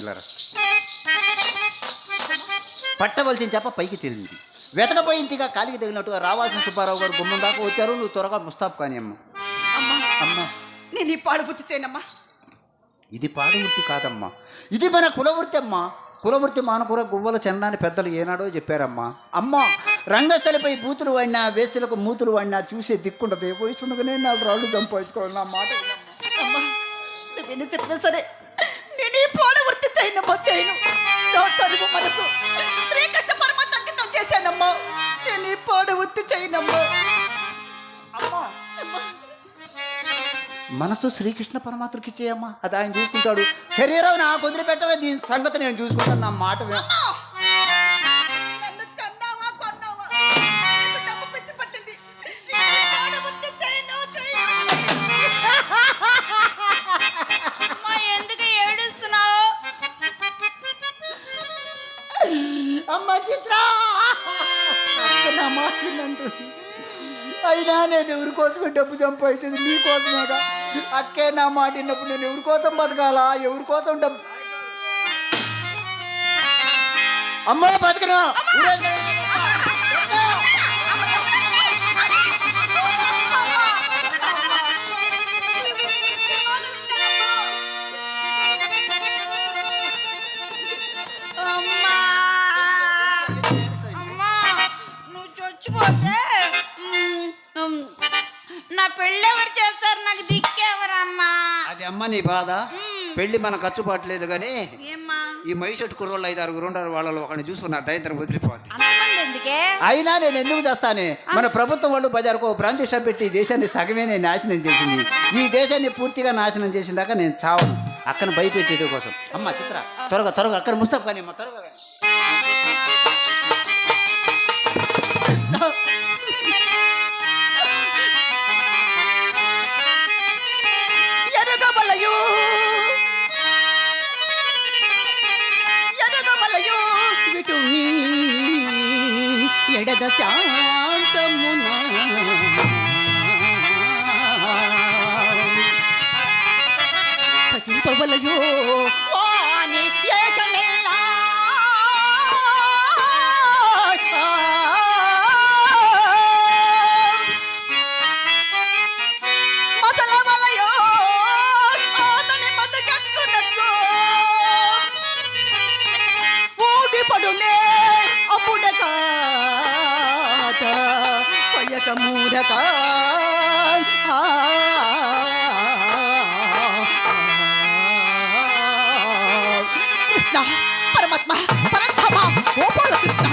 ఇలా. పట్టవలసిన చేప పైకి తెలిసింది వెతకపోయిందిగా కాలికి తగినట్టుగా రావాల్సిన సుబ్బారావు గారు గుమ్మం దాకా వచ్చారు. నువ్వు త్వరగా ముస్తాబ్ కానీ అమ్మ అమ్మా. నేను ఈ పాడు పూర్తి చేయనమ్మా. ఇది పాడువృత్తి కాదమ్మా. ఇది మన కులవృత్తి అమ్మా. కులవృత్తి మానకూర గువ్వల చందాన్ని పెద్దలు ఏనాడో చెప్పారమ్మా. అమ్మ రంగస్థలిపై బూతులు వాడినా వేసులకు మూతులు వాడినా చూసే దిక్కుండదు వయసుండగానే నాలుగు రాళ్ళు సంపాదించుకోవాలి నా మాట నువ్వెన్ని చెప్పినా సరే నేను ఈ పాడు వృత్తి చేయనమ్మా చేయను. నా తరువు మనసు. శ్రీకృష్ణ పరమాత్మ అంకితం చేశానమ్మా. నేను ఈ పాడు వృత్తి చేయనమ్మా. అమ్మా మనసు శ్రీకృష్ణ పరమాత్మకి ఇచ్చేయమ్మా. అది ఆయన చూసుకుంటాడు. శరీరం నాకు వదిలిపెట్టవే దీని సంగతి నేను చూసుకుంటాను. నా మాట నేను ఎవరి కోసమే డబ్బు సంపాదించేది? నీ కోసమేగా అక్కే నా మాట విన్నప్పుడు నేను ఎవరి కోసం బతకాలా? ఎవరి కోసం డబ్బు? అమ్మ బతకనా? అమ్మ నీ బాధ? పెళ్ళి మన ఖర్చు పట్టలేదు కానీ ఏమ్మా? ఈ మైసెట్ కుర్రోళ్ళు ఐదు ఆరుగురు ఉంటారు వాళ్ళలో ఒకరిని చూసుకున్న దరిద్రం వదిలిపోద్ది. అయినా నేను ఎందుకు చేస్తానే? మన ప్రభుత్వం వాళ్ళు బజార్కు బ్రాంతి షాప్ పెట్టి దేశాన్ని సగమే నేను నాశనం చేసింది. ఈ దేశాన్ని పూర్తిగా నాశనం చేసిన దాకా నేను చావను. అక్కను భయపెట్టేది కోసం. అమ్మ చిత్ర త్వరగా త్వరగా అక్కడ ముస్తాబ్ కానీ అమ్మ త్వరగా కానీ. ఎరగబలయు ఎరగబలయు విటుని ఎడద శాంతమున సకింపబలయో నాయక మూఢక. కృష్ణ పరమాత్మ పరంధామ గోపాలకృష్ణ.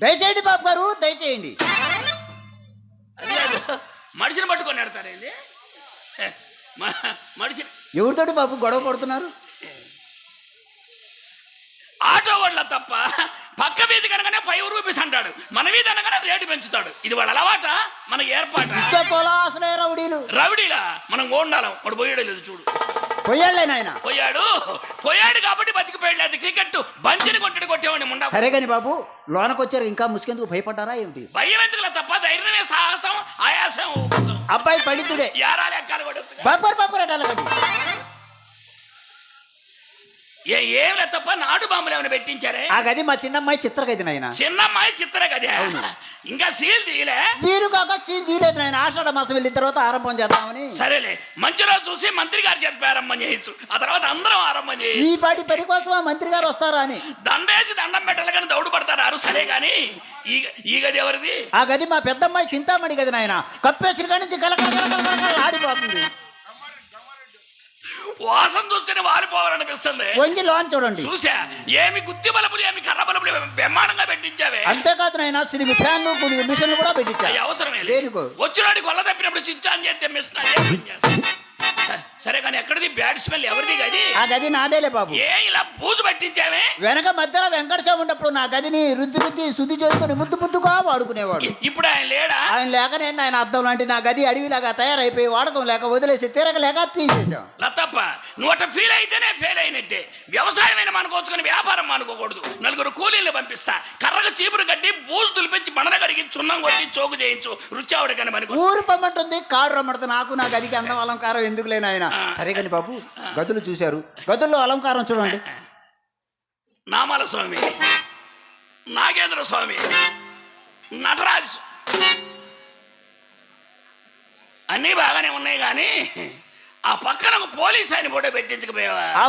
దయచేయండి బాబు గారు దయచేయండి. మనిషిని పట్టుకొని నెడతారేంది మ- మనిషిని ఎవరితోటి బాబు గొడవ పడుతున్నారు? ఆటో వాళ్ళ తప్ప పక్క వీధి కనుకనే ఫైవ్ రూపీస్ అంటాడు. మన వీధి అనగానే రేటు పెంచుతాడు. ఇది వాళ్ళ అలవాట? మన ఏర్పాట? రౌడీలు. రవిడిలా మనం గోండాలం వాడు పోయాడు లేదు చూడు. పోయాడులే నాయన. పోయాడు పోయాడు కాబట్టి బతికిపోయాడు అది క్రికెట్ బంతిని కొట్టడు కొట్టేవాడిని ముండా. సరే కాని బాబు లోనకు వచ్చారు ఇంకా ముసుకెందుకు భయపడ్డారా ఏమిటి? భయం ఎందుకులా తప్ప ధైర్యమే సాహసం ఆయాసం. అబ్బాయి పండితుడే. యారాలు ఎక్కాలి కూడా బాబర్ బాబర్ అటాలగండి ఏ ఏం లేదు తప్ప నాటు బాంబులు ఏమైనా పెట్టించారే? ఆ గది మా చిన్నమ్మాయి చిత్రగది నాయన. చిన్న అమ్మాయి చిత్ర కదే ఇంకా సీల్ తీయలే. మీరు కాక సీన్ తీయలేదు నాయన. ఆషాఢ మాసం వెళ్ళిన తర్వాత ఆరంభం చేద్దామని. సరేలే. మంచి రోజు చూసి మంత్రి గారి చేత ప్రారంభం చేయొచ్చు ఆ తర్వాత అందరం ఆరంభం చేయి. ఈ పాటి పని కోసం ఆ మంత్రి గారు వస్తారా అని. దండేసి దండం పెట్టాలి కానీ దౌడు పడతారు సరే కానీ ఈ ఈ గది ఎవరిది? ఆ గది మా పెద్దమ్మాయి చింతామణి గది నాయన. కప్పేసిన కాడి నుంచి గలగల ఆడిపోతుంది. వాసన చూస్తేనే వారిపోవాలనిపిస్తుంది. వంగి లోన్ చూడండి. చూసా? ఏమి గుత్తి బలపులు ఏమి కర్ర బలపులు బ్రహ్మాండంగా పెట్టించావే. అంతేకాదు నాయన సిరిగి ఫ్యాన్లు కొన్ని మిషన్లు కూడా అవి పెట్టించారు అవసరమే దేనికో? వచ్చినాడు కొల్ల తప్పినప్పుడు ఆన్ చేస్తే మిషన్ సరే కానీ ఎక్కడిది? బ్యాడ్ స్మెల్ ఎవరిది గది? ఆ గది నాదేలే బాబు. ఏ ఇలా పూజ పట్టించావే? వెనక మధ్యలో వెంకటస్వామి ఉన్నప్పుడు నా గదిని రుద్ది రుద్ది శుద్ధి చేసుకుని ముద్దు ముద్దుగా వాడుకునేవాడు. ఇప్పుడు ఆయన లేడా? ఆయన లేక నేను ఆయన అర్థం లాంటి నా గది అడవిలాగా తయారైపోయి వాడకం లేక వదిలేసి తిరగలేక తీసేసాం లతప్ప నువ్వు అట్ట ఫీల్ అయితేనే ఫెయిల్ అయినట్టే. వ్యవసాయమైన మనకోచుకొని వ్యాపారం అనుకోకూడదు నలుగురు కూలీలు పంపిస్తా. కర్రకు చీపురు కట్టి బూజు తులిపించి బండన కడిగి చున్నం కొట్టి చోకు చేయించు. రుచి ఆవిడకని మనకు ఊరు పమ్మంటుంది కారు రమ్మంటుంది నాకు నా గదికి అందం అలంకారం ఎందుకు లేని ఆయన సరే కానీ బాబు గదులు చూశారు. గదుల్లో అలంకారం చూడండి. నామాల స్వామి నాగేంద్ర స్వామి నటరాజు అన్నీ బాగానే ఉన్నాయి కానీ ఆ పక్కన పోలీస్ ఆయన ఫోటో పెట్టించకపోయావా? ఆ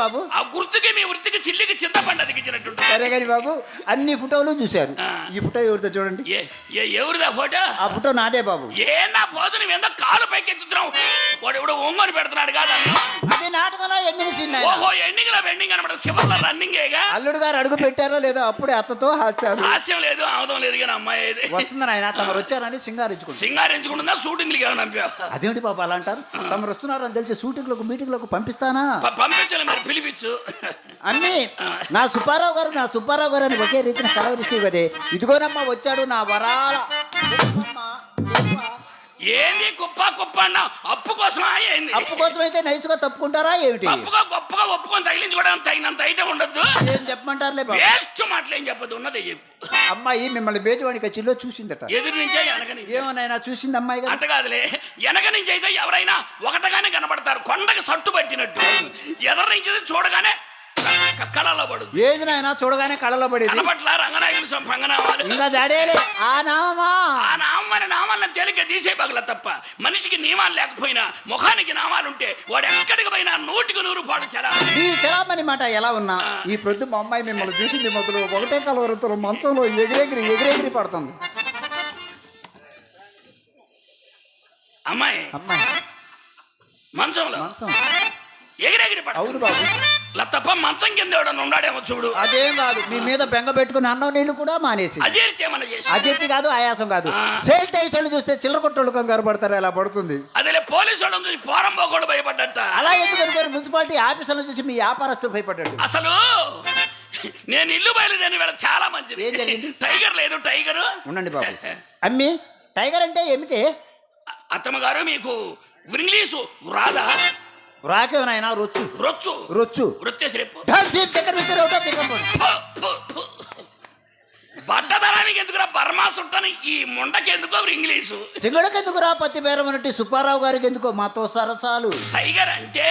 బాబు? ఆ గుర్తుకి మీ వృత్తికి చిల్లికి చింతపండు అతికించినట్టుంటుంది. సరే కానీ బాబు అన్ని ఫోటోలు చూశారు. ఈ ఫోటో ఎవరితో చూడండి. ఏ ఏ ఎవరిదా ఫోటో? ఆ ఫోటో నాదే బాబు. ఏందా ఫోటో? నువ్వు ఎంతో కాలు పైకెత్తుతున్నావు వాడు ఇప్పుడు ఒంగొని పెడుతున్నాడు కాదన్నా. అది నాటకంలో ఎన్ని సీన్. ఓహో ఎండింగ్లో బెండింగ్ అనమాట శివర్ల రన్నింగేగా అల్లుడు గారు అడుగు పెట్టారో లేదో అప్పుడే అత్తతో హాస్యాలు. హాస్యం లేదు ఆమదం లేదు కానీ అమ్మాయి ఇది వస్తుంది ఆయన తమరు వచ్చారని సింగారించుకుంటారు సింగారించుకుంటుందా? షూటింగ్లకి ఏమైనా అదేంటి బాబు అలా అంటారు? తమరు వస్తున్నారని తెలిసి షూటింగ్లకు మీటింగ్లకు పంపిస్తానా? పంపించాలి మరి పిలిపించు. అన్ని నా సుబ్బారావు గారు నా సుబ్బారావు గారు అని ఒకే రీతిని కలవరిస్తూ కదే ఇదిగోనమ్మా వచ్చాడు నా వరాల. ఏంది కుప్ప కుప్ప అన్నా? అప్పు కోసం ఏంది? అప్పు కోసం అయితే నైస్గా తప్పుకుంటారా ఏమిటి? తప్పుగా గొప్పగా ఒప్పుకొని తగిలించుకోవడానికి తగినంత ఐటమ్ ఉండద్దు. ఏం చెప్పమంటారులే బాబు? వేస్ట్ మాటలు ఏం చెప్పదు ఉన్నదే చెప్పు. అమ్మాయి మిమ్మల్ని బేజవాడి కచ్చిలో చూసిందట. ఎదురు నుంచే వెనక నుంచి. ఏమనైనా చూసింది అమ్మాయి అంట కాదులే. వెనక నుంచి అయితే ఎవరైనా ఒకటగానే కనబడతారు. కొండకి సట్టు పట్టినట్టు. ఎదరు నుంచి చూడగానే క- కళలో పడు ఏది నాయన చూడగానే కళ్ళలో పడేది కనపట్ల రంగనాయకులు సం- పంగనామాలు ఇంకా జాడేలే. ఆ నామా ఆ నామని నామాన్ని తేలిగ్గా తీసే పగల తప్ప మనిషికి నియమాలు లేకపోయినా ముఖానికి నామాలుంటే వాడు ఎక్కడికి పోయినా నూటికి నూరు పాడు చాలా ఈ చలామణి మాట ఎలా ఉన్నా ఈ ప్రొద్దు మా అమ్మాయి మిమ్మల్ని చూసింది మొదలు ఒకటే కలవరతలు మంచంలో ఎగిరెగిరి ఎగిరెగిరి పడుతుంది. అమ్మాయి అమ్మాయి. మంచంలో మంచం. ఎగిరెగిరి పడ అవును బాబు. తప్ప మంచం కింద ఎవడన్నా ఉన్నాడేమో చూడు. అదేం కాదు మీ మీద బెంగ పెట్టుకుని అన్నం నీళ్ళు కూడా మానేసి. అజీర్తి ఏమన్నా చేసి అజెత్తి కాదు ఆయాసం కాదు. సేల్ టైసోళ్ళు చూస్తే చిల్లర కొట్టోళ్ళు కంగారు పడతారు అలా పడుతుంది? అదేలే పోలీసు వాళ్ళని చూసి పోరం పోకుండా భయపడ్డట. అలా ఎందుకు అనుకోరు మున్సిపాలిటీ ఆఫీసులను చూసి మీ వ్యాపారస్తులు భయపడ్డాడు అసలు నేను ఇల్లు బయలుదేరి వేళ చాలా మంచిది. ఏం జరిగింది? టైగర్ లేదు టైగర్. ఉండండి బాబు. అమ్మి టైగర్ అంటే ఏమిటి? అత్తమ్మ గారు మీకు ఇంగ్లీషు రాదా? రాకే నాయన రొచ్చు. రొచ్చు. రొచ్చు. వృత్తేసి రేపు. దగ్గర దగ్గర. బట్టదరానికి ఎందుకురా బర్మా సుట్టని ఈ ముండకి ఎందుకో ఇంగ్లీషు? సింగడికి ఎందుకురా పత్తి బేరమనట్టి సుబ్బారావు గారికి ఎందుకో మాతో సరసాలు. టైగర్ అంటే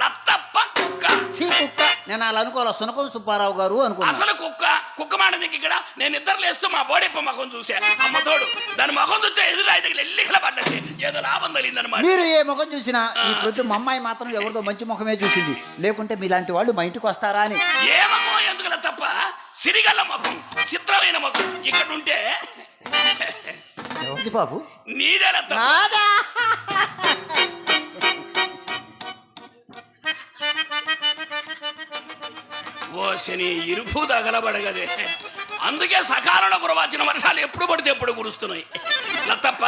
లత్తప్ప కుక్క. చీ కుక్క. నేను అలా అనుకోవాలి? సునకం సుబ్బారావు గారు అనుకున్నా. అసలు కుక్క కుక్క మాట దిక్కు ఇక్కడ? నేను నిద్ర లేస్తూ మా బోడెప్ప ముఖం చూసా. అమ్మ తోడు దాని ముఖం చూస్తే ఎదురు అయితే ఎల్లికల పడ్డట్టే ఏదో లాభం తగిలిందనమాట మీరు ఏ ముఖం చూసినా ఈ ప్రతి మా అమ్మాయి మాత్రం ఎవరిదో మంచి ముఖమే చూసింది. లేకుంటే మీలాంటి వాళ్ళు మా ఇంటికి వస్తారా అని. ఏ ముఖం ఎందుకుల తప్ప సిరిగల్ల ముఖం చిత్రమైన ముఖం ఇక్కడ ఉంటే ఎవరిది బాబు? నీదేలా తప్ప. నాదా? శని ఇరుపు తగలబడగదే. అందుకే సకాలంలో కురవాల్సిన వర్షాలు ఎప్పుడు పడితే ఎప్పుడు కురుస్తున్నాయి. లత్తప్ప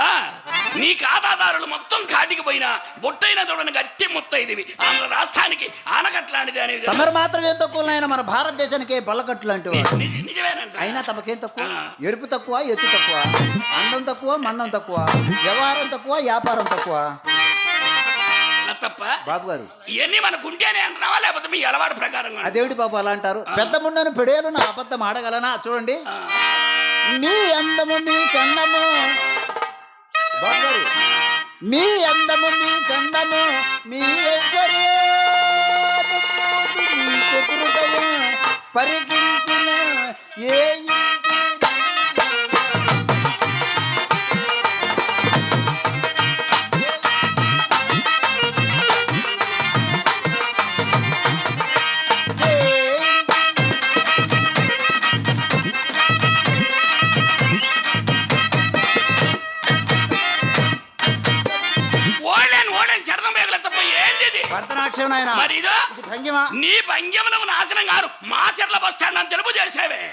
నీ ఖాతాదారులు మొత్తం కాటికి పోయినా బొట్టైన తోడని గట్టి ముత్తైదివి. ఆంధ్ర రాష్ట్రానికి ఆనకట్లాంటిది కదా. తమరు మాత్రం ఏం తక్కువ మన భారతదేశానికి బల్లకట్లు నిజమేనంట. అయినా తమకేం తక్కువ. ఎరుపు తక్కువ ఎత్తు తక్కువ? అందం తక్కువ మందం తక్కువ? వ్యవహారం తక్కువ వ్యాపారం తక్కువ? బాబు గారు. ఇవన్నీ మనకు ఉంటేనే అంటున్నావా లేకపోతే మీ అలవాటు ప్రకారంగా అదేమిటి బాబు అలా అంటారు? పెద్ద ముండను పెడేలు నా అబద్ధం ఆడగలనా? చూడండి. మీ అందము మీ చందము మీ అందము మీ చందము మీ పరిగించిన ఏ ఏ నాయన. మరి ఇదో ఇది భంగిమా? నీ భంగ్యమునకు నాశనం కాదు మా చెర్ల బస్ స్టాండ్ అని తెలుపు చేసావే.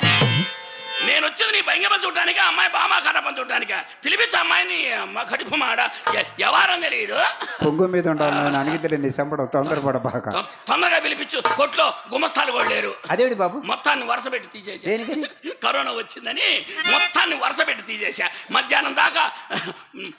నేను వచ్చింది నీ భంగ్యమని చూడటానికి అమ్మాయి బామా కడపని చూడటానికి. పిలిపించి అమ్మాయిని అమ్మ కడుపు మాడ. ఎ- ఎవరని తెలియదు పొగ్గు మీద ఉండాలి నీ సంపడం తొందరపడబాక. తొందరగా పిలిపించు కొట్లో గుమస్తాలు కూడా లేరు. అదేమిటి బాబు? మొత్తాన్ని వరుస పెట్టి తీసేసా? కరోనా వచ్చిందని మొత్తాన్ని వరుస పెట్టి తీసేసా. మధ్యాహ్నం దాకా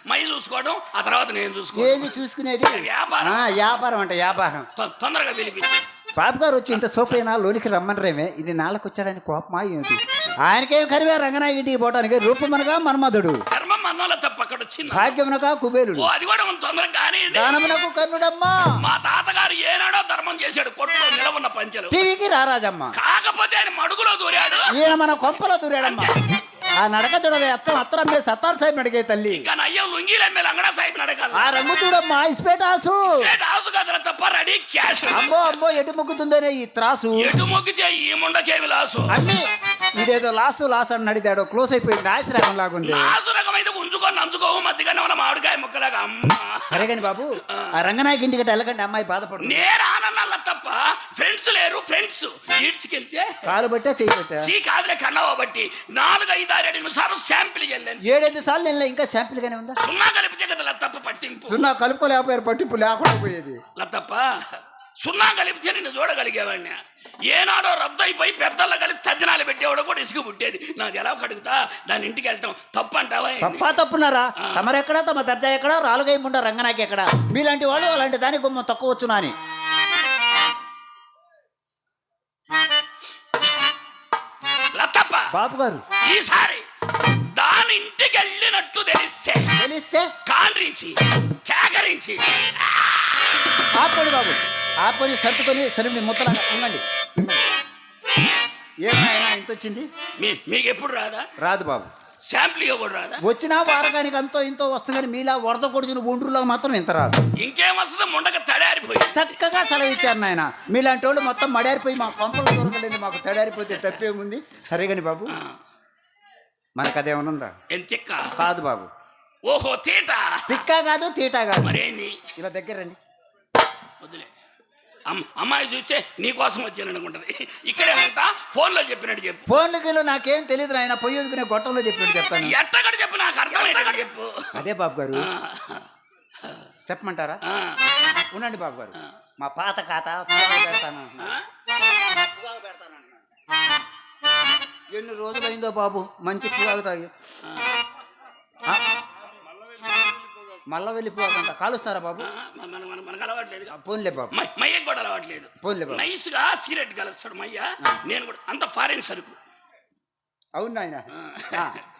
మై చూసుకోవడం ఆ తర్వాత నేను చూసుకోవడం ఏంది చూసుకునేది? వ్యాపారం. ఆ, వ్యాపారం అంటే వ్యాపారం. తొ- తొందరగా పిలిపించు. బాబు గారు వచ్చి ఇంత సోపైనా లోనికి రమ్మనరేమే ఇది నాళ్ళకి వచ్చాడని కోపమా ఏమిటి? ఆయనకేం కరివే రంగనాయక ఇంటికి పోవటానికి రూపమనగా మన్మధుడు. చర్మం మన్నోళ్ళ తప్ప అక్కడ వచ్చింది భాగ్యమునగా కుబేరుడు. ఓ అది కూడా తొందరగా కానివ్వండి దానమునకు కర్ణుడమ్మా. మా తాతగారు ఏనాడో ధర్మం చేశాడు కొట్లో నిలవున్న పంచెలు. టీవీకి రారాజమ్మ. కాకపోతే ఆయన మడుగులో దూరాడు. ఈయన మన కొంపలో దూరాడమ్మా. ఆ నడక చూడవే అత్తం అత్తరం మీద సత్తార్ సాహిబ్ అడిగే తల్లి. ఇంకా నయ్యం లుంగీలు ఎమ్మెల్యే లంగడా సాహిబ్ అడగాలి ఆ రంగు చూడమ్మా ఇస్పేటాసు స్టేట్ హౌస్. గదల తప్ప రెడీ క్యాష్. అమ్మో అమ్మో ఎటు మొక్కుతుందనే ఈ త్రాసు? ఎటు మొక్కితే ఈ ముండకేమి లాసు? అన్ని ఇదేదో లాసు లాస్ అని అడిగాడు క్లోజ్ అయిపోయింది ఆశ్రమం లాగుంది. నంచుకోవు మధ్యగానే ఉన్న మామిడికాయ ముక్కలాగా అమ్మ. సరే కానీ బాబు ఆ. రంగనాయకి ఇంటికి వెళ్ళకండి అమ్మాయి బాధపడుతుంది. నేను ఆనన్నాళ్ళ తప్ప ఫ్రెండ్స్ లేరు ఫ్రెండ్స్. ఈడ్చుకెళ్తే? కాలు బట్టా చేయి బట్టా సీ కాదులే కన్నవ బట్టి. నాలుగు ఐదు ఆరు ఏడు సార్లు శాంపిల్ వెళ్ళాను ఏడైదు సార్లు నేను ఇంకా శాంపిల్ గానే ఉందా? సున్నా కలిపితే కదా లత్తప్ప పట్టింపు. సున్నా కలుపుకోలేకపోయారు పట్టింపు లేకుండా పోయేది. లత్తప్ప సున్నా కలిపితే నిన్ను చూడగలిగేవాడిని. ఏనాడో రద్దు అయిపోయి పెద్దల్లో కలిపి తద్దినాలు పెట్టేవాడు కూడా ఇసుకు పుట్టేది. నాకు ఎలా కడుగుతా? దాని ఇంటికి వెళ్తాం. తప్పు అంటావా? తప్పా తప్పున్నారా? తమరెక్కడా? తమ దర్జా ఎక్కడా? రాలుగై ముండ రంగనాకి ఎక్కడా? మీలాంటి వాళ్ళు అలాంటి దాని గుమ్మం తక్కువ వచ్చునా అని లత్తప్ప బాబు గారు ఈసారి దాని ఇంటికి వెళ్ళినట్టు తెలిస్తే తెలిస్తే? కాండ్రించి కేకరించి. ఆపండి బాబు. ఆపని సర్దుకొని సరిని ముత్తలాగా ఉండండి. ఏమైనా ఇంత వచ్చింది మీ మీకు ఎప్పుడు రాదా? రాదు బాబు. శాంపుల్ కూడా రాదా? వచ్చినా వారకానికి అంతో ఇంతో వస్తుంది కానీ మీలా వరద కొడుచుని ఒండ్రులో మాత్రం ఇంత రాదు. ఇంకేం వస్తుంది ముండక తడారిపోయి. చక్కగా సెలవు ఇచ్చారు నాయన. మీలాంటి వాళ్ళు మొత్తం మడారిపోయి మా కొంపలు దొరకలేదు మాకు తడారిపోతే తప్పేముంది? సరే కానీ బాబు. మనకు అదేమైనా ఉందా ఎంతిక్క కాదు బాబు. ఓహో తీట? తిక్కా కాదు తీటా కాదు. మరేంది? ఇలా దగ్గర రండి. వదిలే అమ్- అమ్మాయి చూస్తే నీకోసం వచ్చాను అనుకుంటది. ఇక్కడే ఉంటా ఫోన్లో చెప్పినట్టు చెప్పు. ఫోన్లు గిల్లు నాకేం తెలియదు నాయన పొయ్యి గొట్టంలో చెప్పినట్టు చెప్తాను ఎట్టగడ చెప్పు నాకు అర్థమయ్యేటట్టు చెప్పు. అదే బాబు గారు చెప్పమంటారా? ఉండండి బాబు గారు మా పాత ఖాత పుగాకు పెడతాను. ఎన్ని రోజులైందో బాబు మంచి పుగాకు తాగి? మళ్ళా వెళ్ళిపోవాలంట. కాలుస్తారా బాబు? మన- మన- మన- మనకు అలవాట్లేదు పోన్లే బాబు. మై- మయ్యకు కూడా అలవాట్లేదు. పోన్లే బాబు. నైస్గా సిగరెట్ కలుస్తాడు మయ్య నేను కూడా అంత ఫారెన్ సరుకు. అవును నాయన.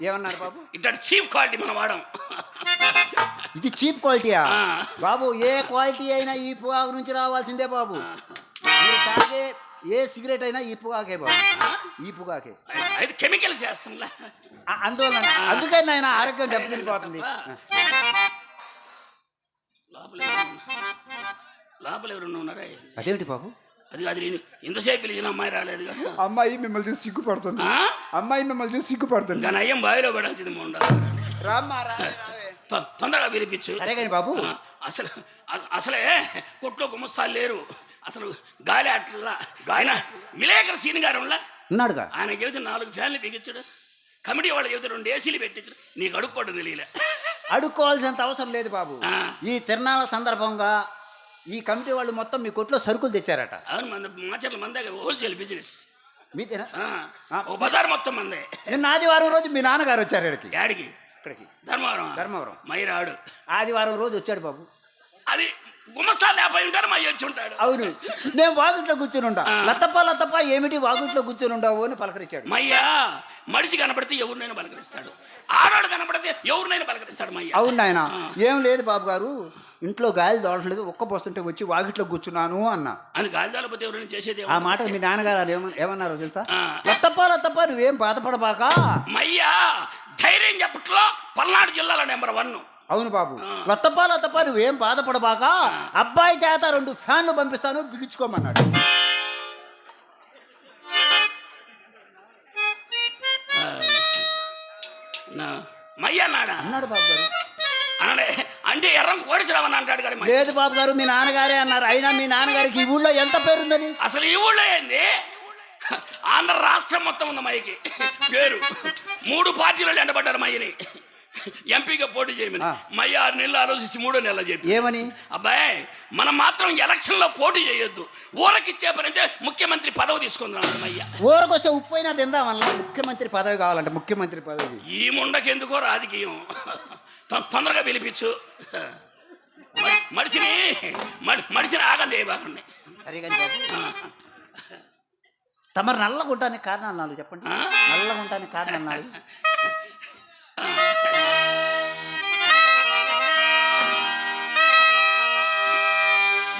ఏమన్నారు బాబు? ఇట్ట చీప్ క్వాలిటీ మనం వాడం. ఇది చీప్ క్వాలిటీయా. బాబు ఏ క్వాలిటీ అయినా ఈ పొగాకు నుంచి రావాల్సిందే బాబు. మీరు తాగే ఏ సిగరెట్ అయినా ఈ పొగాకే బాబు. ఈ పొగాకే. అయితే కెమికల్స్ చేస్తాంలా. అందువల్ల అందుకే నాయన ఆరోగ్యం దెబ్బతిరిగిపోతుంది లోపల ఎవరున్నా- లోపల ఎవరన్నా ఉన్నారా? అదేమిటి బాబు? అది అది నేను ఇంతసేపు పిలిచిన అమ్మాయి రాలేదుగా అమ్మాయి మిమ్మల్ని చూసి సిగ్గుపడుతుంది? అమ్మాయి మిమ్మల్ని చూసి సిగ్గుపడుతుంది. ఇంకా నయ్యం బావిలో పడాల్సింది మొండ తొందరగా పిలిపించు. సరే కానీ బాబు. అసలు అసలే కొట్లో గుమస్తాలు లేరు. అసలు గాలి అట్లా ఆయన విలేకరు సీన్ గారు ఉండ్లా? ఉన్నాడుగా? ఆయన చెబితే నాలుగు ఫ్యాన్లు బిగించడు. కమిటీ వాళ్ళు చెబితే రెండు ఏసీలు పెట్టించడు. నీకు అడుక్కోవడం తెలియలే. అడుక్కోవాల్సినంత అవసరం లేదు బాబు. ఈ తిరణాల సందర్భంగా ఈ కమిటీ వాళ్ళు మొత్తం మీ కొట్లో సరుకులు తెచ్చారట. అవును మన మాచర్ల మన దగ్గర హోల్సేల్ బిజినెస్ మీదేనా? ఓ బజార్ మొత్తం మందే. నిన్న ఆదివారం రోజు మీ నాన్నగారు వచ్చారు ఇక్కడికి. యాడికి? ఇక్కడికి. ధర్మవరం. ధర్మవరం. మైరాడు. ఆదివారం రోజు వచ్చాడు బాబు. అది గుమస్తాలు లేకపోయి ఉంటారు మై వచ్చి ఉంటాడు. అవును. నేను వాగుట్లో కూర్చుని ఆ. లత్తప్ప లత్తప్ప ఏమిటి వాగుట్లో కూర్చుని ఉండవు అని పలకరించాడు. మయ్యా మనిషి కనపడితే ఎవరినైనా పలకరిస్తాడు. ఆడవాడు కనపడితే ఎవరినైనా పలకరిస్తాడు మయ్య. అవును నాయన. ఏం లేదు బాబు గారు. ఇంట్లో గాలి దోడలేదు ఒక్క పోస్తుంటే వచ్చి వాగిట్లో కూర్చున్నాను అన్నా. అని గాలిదాలపోతే ఎవరైనా చేసేది ఆ మాట మీ నాన్నగారు ఏమన్నా ఏమన్నారో తెలుసా. లత్తప్ప లత్తప్ప నువ్వేం బాధపడబాక? మయ్యా ధైర్యం చెప్పట్లో పల్నాడు జిల్లాలో నెంబర్ వన్. అవును బాబు. ఆ. లత్తప్ప లత్తప్ప నువ్వేం బాధపడబాక. అబ్బాయి చేత రెండు ఫ్యాన్లు పంపిస్తాను బిగించుకోమన్నాడు. మయ్య అన్నాడా అన్నాడు బాబు గారు. అంటే ఎర్రం అంటాడు. లేదు బాబు గారు మీ నాన్నగారే అన్నారు. అయినా మీ నాన్నగారికి ఈ ఊళ్ళో ఎంత పేరుందని? అసలు ఈ ఊళ్ళో ఏంది? ఆంధ్ర రాష్ట్రం మొత్తం ఉన్న మయ్యకి. పేరు. మూడు పార్టీలు ఎండబడ్డారు మయ్యని. ఎంపీగా పోటీ చేయమని. మయ్య ఆరు నెలలు ఆలోచించి మూడో నెలలు చెప్పి ఏమని? అబ్బాయి మనం మాత్రం ఎలక్షన్లో పోటీ చేయొద్దు. ఊరకిచ్చే పని అయితే ముఖ్యమంత్రి పదవి తీసుకుందాం మయ్య. ఊరకొస్తే ఉప్పు అయినా తిందామన్నా ముఖ్యమంత్రి పదవి కావాలంటే ముఖ్యమంత్రి పదవి. ఈ ముండకెందుకో రాజకీయం. తొందరగా పిలిపించు. మ- మనిషిని మ- మనిషిని ఆగం చేయబాకండి సరే కానీ తమరు నల్లగా ఉండడానికి కారణాలు నాలుగు చెప్పండి. ఆ? నల్లగా ఉండడానికి కారణాలు నాలుగు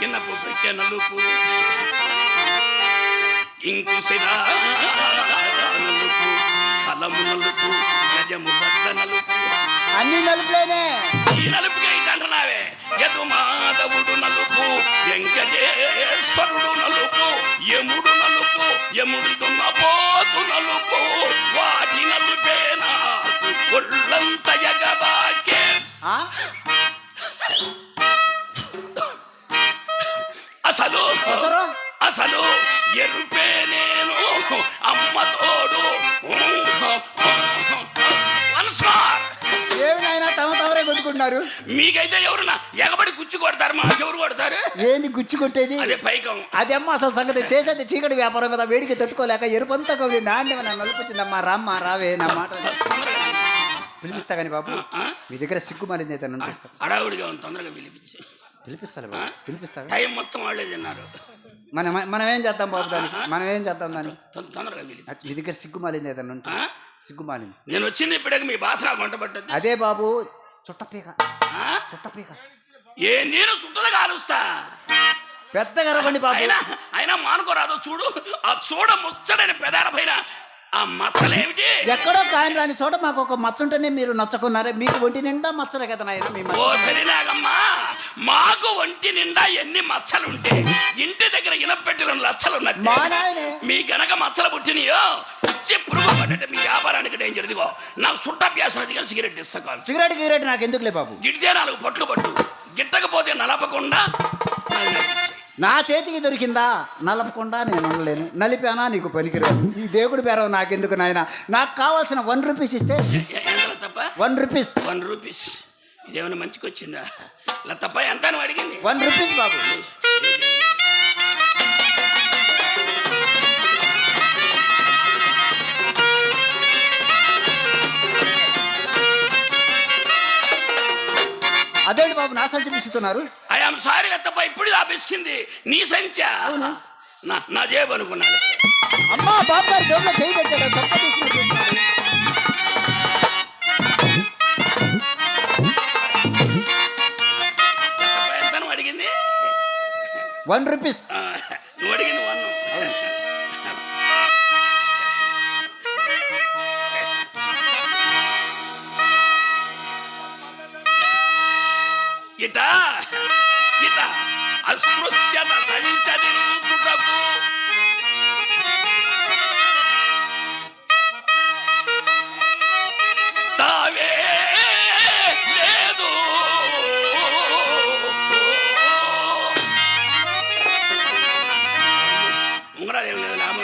ఇన్నపు పెట్టె నలుపు. ఇంకు నలుపు కలము నలుపు గజము బద్ద నలుపు. అన్ని నలుపులేనే. ఈ నలుపుకే ఇటంటున్నావే యదు మాధవుడు నలుపు వెంకటేశ్వరుడు నలుపు యముడు నలుపు యముడితో నపోతు నలుపు. వాటి నలుపే నాకు ఒళ్ళంత ఎగబాకే. అసలు? ఎరుపే నేను. అమ్మ తోడు. కొట్టుకుంటున్నారు? మీకైతే ఎవరున్నా ఎగబడి గుచ్చి కొడతారు మా ఎవరు కొడతారు? ఏంది గుచ్చి కొట్టేది? అదే పైకం. అది అమ్మ అసలు సంగతి చేసేది చీకటి వ్యాపారం కదా వేడికి తట్టుకోలేక ఎరుపంతా కవి నాణ్యం నన్ను రామ్మా రావే నా మాట. పిలిపిస్తా కానీ బాబు? మీ దగ్గర సిగ్గుమాలింది అయితే ఉంది తొందరగా పిలిపించి. పిలిపిస్తాను బాబు పిలిపిస్తా టైం మొత్తం వాళ్ళే తిన్నారు. మనం మనం ఏం చేద్దాం బాబు దానికి? మనం ఏం చేద్దాం దానికి? తొ- తొందరగా మీ దగ్గర సిగ్గుమాలింది ఏదన్నా ఉంటే? సిగ్గుమాలింది. నేను వచ్చింది ఇప్పుడే మీ బాసరా కొంట పడ్డది అదే బాబు చుట్టపీక. ఆ? చుట్టపీక. ఏం నేను చుట్టలు కాలుస్తా. పెద్దగా రవ్వండి బాబు. అయినా అయినా మానుకోరాదు చూడు. ఆ చూడ ముచ్చడైన పెదాల పైన ఆ మచ్చలేమిటి ఎక్కడో కాని రాని చోట మాకు ఒక మచ్చ ఉంటేనే మీరు నచ్చకున్నారే. మీకు ఒంటి నిండా మచ్చలే కదా నాయన మీ ఓ. సరినాగమ్మా మాకు ఒంటి నిండా ఎన్ని మచ్చలుంటే ఇంటి దగ్గర ఇనపెట్టిన మా లచ్చలున్నట్టే నాయనే. మీ గనక మచ్చలు పుట్టినయో పిచ్చి పురుగు పడ్డట్టు మీ వ్యాపారానికి డేంజర్. ఇదిగో నాకు సుట్టాభ్యాసం దిగని సిగరెట్ ఇస్తా కాదు సిగరెట్ గిగరెట్ నాకు ఎందుకులే బాబు? గిడితే నాలుగు పట్లు పట్టు. గిట్టకపోతే నలపకుండా. నా చేతికి దొరికిందా? నలపకుండా నేను ఉండలేను. నలిపానా నీకు పనికిరాదు? ఈ దేవుడి పేర నాకెందుకు నాయన? నాకు కావాల్సిన వన్ రూపీస్ ఇస్తే తప్ప వన్ రూపీస్ వన్ రూపీస్ ఇదేమైనా మంచికి వచ్చిందా ఇలా తప్ప ఎంత అడిగింది? వన్ రూపీస్ బాబు. అదేంటి బాబు నా సంచి పిచ్చుతున్నారు? ఐఎమ్ సారీ తప్ప ఇప్పుడు ఆ బిస్కింది నీ సంచా? నా జేబు అనుకున్నాను అమ్మా బాబు గారు జోబులో చేయి పెట్టాడు. చొక్కా తీసుకుని చూస్తున్నాడు. తప్ప ఎంత నువ్వు అడిగింది? One rupees. నువ్వు అడిగింది వన్. ఇట స్పృశ్యత సంచరించుటకు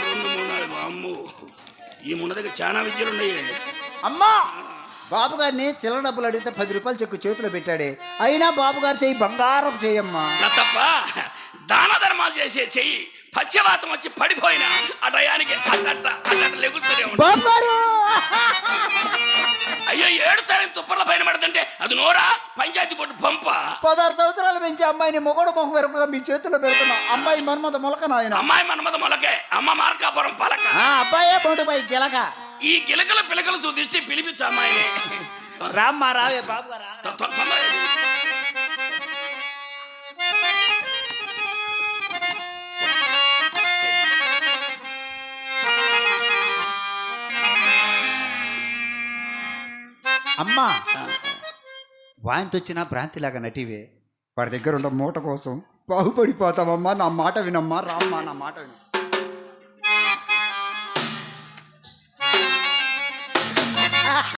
రెండు మూడు నాలుగు. అమ్ము ఈ మున దగ్గర చాలా విద్యలు ఉన్నాయి అమ్మా! బాబు గారిని చిల్లర డబ్బులు అడిగితే పది రూపాయలు చెక్కు చేతిలో పెట్టాడే. అయినా బాబు గారు చెయ్యి బంగారం చేయమ్మా. నా తప్ప దాన ధర్మాలు చేసే చెయ్యి పశ్చవాతం వచ్చి పడిపోయినా ఆ టయానికి అట్టట్ట అట్టట్ట లెగుతూనే ఉంటా బాబు గారు అయ్యో ఏడుతారని తుప్పర్ల పైన పడుతుంటే అది నోరా? పంచాయతీ బోర్డు పంప? పదహారు సంవత్సరాలు పెంచి అమ్మాయిని మొగడు మొహం వెరపగా మీ చేతిలో పెడుతున్నా. అమ్మాయి మన్మత మొలక నాయన. అమ్మాయి మన్మద మొలకే అమ్మ మార్కాపురం పలక. ఆ అబ్బాయే బోటుపై గిలక. ఈ గిలకల పిలకలు చూదిస్తే పిలిపించు అమ్మాయిని రామ్మా రావే బాబు. అమ్మా. వాంతి వచ్చిన భ్రాంతిలాగా నటివే వాడి దగ్గర ఉన్న మూట కోసం బాగుపడిపోతావమ్మా నా మాట వినమ్మా రామ్మా నా మాట విను